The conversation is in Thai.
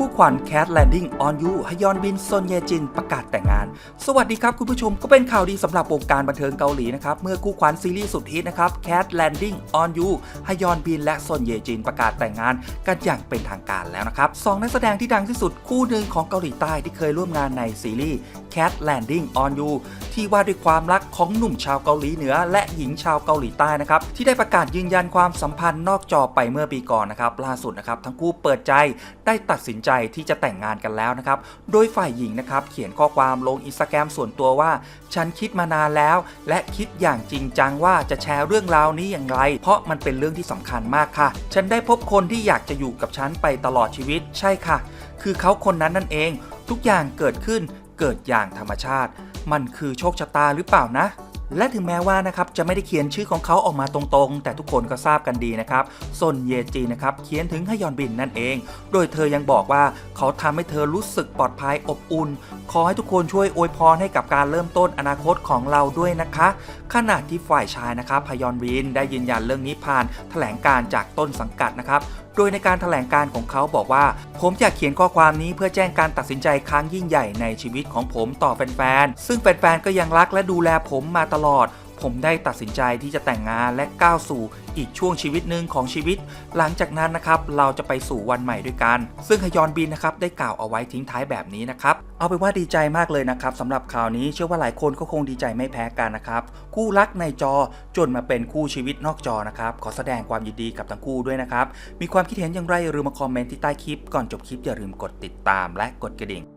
คู่ขวัญแคทแลนดิ้งออนยูฮยอนบินซนเยจินประกาศแต่งงาน สวัสดีครับคุณผู้ชมก็เป็นข่าวดีสำหรับวงการบันเทิงเกาหลีนะครับ เมื่อคู่ขวัญซีรีส์สุดฮิตนะครับแคทแลนดิ้งออนยูฮยอนบินและซนเยจินประกาศแต่งงาน กันอย่างเป็นทางการแล้วนะครับสองนักแสดงที่ดังที่สุดคู่หนึ่งของเกาหลีใต้ที่เคยร่วมงานในซีรีส์ Cat Landing on You ที่ว่าด้วยความรักของหนุ่มชาวเกาหลีเหนือ และหญิงชาวเกาหลีใต้นะครับที่ได้ประกาศยืนยันความสัมพันธ์นอกจอไปเมื่อปีก่อนนะครับล่าสุดนะครับทั้งคู่เปิดใจได้ตัดสินใจที่จะแต่งงานกันแล้วนะครับโดยฝ่ายหญิงนะครับเขียนข้อความลงอินสตาแกรมส่วนตัวว่า ฉันคิดมานานแล้ว และคิดอย่างจริงจังว่าจะแชร์เรื่องราวนี้อย่างไร เพราะมันเป็นเรื่องที่สำคัญมากค่ะ ฉันได้พบคนที่อยากจะอยู่กับฉันไปตลอดชีวิต ใช่ค่ะ คือเขาคนนั้นนั่นเอง ทุกอย่างเกิดขึ้น เกิดอย่างธรรมชาติ มันคือโชคชะตาหรือเปล่านะ และถึงแม้ว่านะครับจะไม่ได้เขียนชื่อของเขาออกมาตรงๆ แต่ทุกคนก็ทราบกันดีนะครับซนเยจีนะครับเขียนถึงฮยอนบินนั่นเอง โดยเธอยังบอกว่าเขาทำให้เธอรู้สึกปลอดภัยอบอุ่น ขอให้ทุกคนช่วยอวยพรให้กับการเริ่มต้นอนาคตของเราด้วยนะคะ ขณะที่ฝ่ายชายนะครับพยอนวินได้ยืนยันเรื่องนี้ผ่านแถลงการจากต้นสังกัดนะครับ โดยในการถแถลงการของเขาบอกว่า ผมอยากเขียนข้อความนี้เพื่อแจ้งการตัดสินใจครั้งยิ่งใหญ่ในชีวิตของผมต่อแฟนๆ ซึ่งแฟนๆ ก็ยังรักและดูแลผมมาตลอด ผมได้ตัดสินใจที่จะแต่งงานและก้าวสู่อีกช่วงชีวิตหนึ่งของชีวิต หลังจากนั้นนะครับเราจะไปสู่วันใหม่ด้วยกัน ซึ่งฮยอนบินนะครับได้กล่าวเอาไว้ทิ้งท้ายแบบนี้นะครับเอาเป็นว่าดีใจมากเลยนะครับสำหรับข่าวนี้เชื่อว่าหลายคนก็คงดีใจไม่แพ้กันนะครับคู่รักในจอจนมาเป็นคู่ชีวิตนอกจอนะครับขอแสดงความยินดีกับทั้งคู่ด้วยนะครับมีความคิดเห็นอย่างไรอย่าลืมมาคอมเมนต์ที่ใต้คลิปก่อนจบคลิปอย่าลืมกดติดตามและกดกระดิ่ง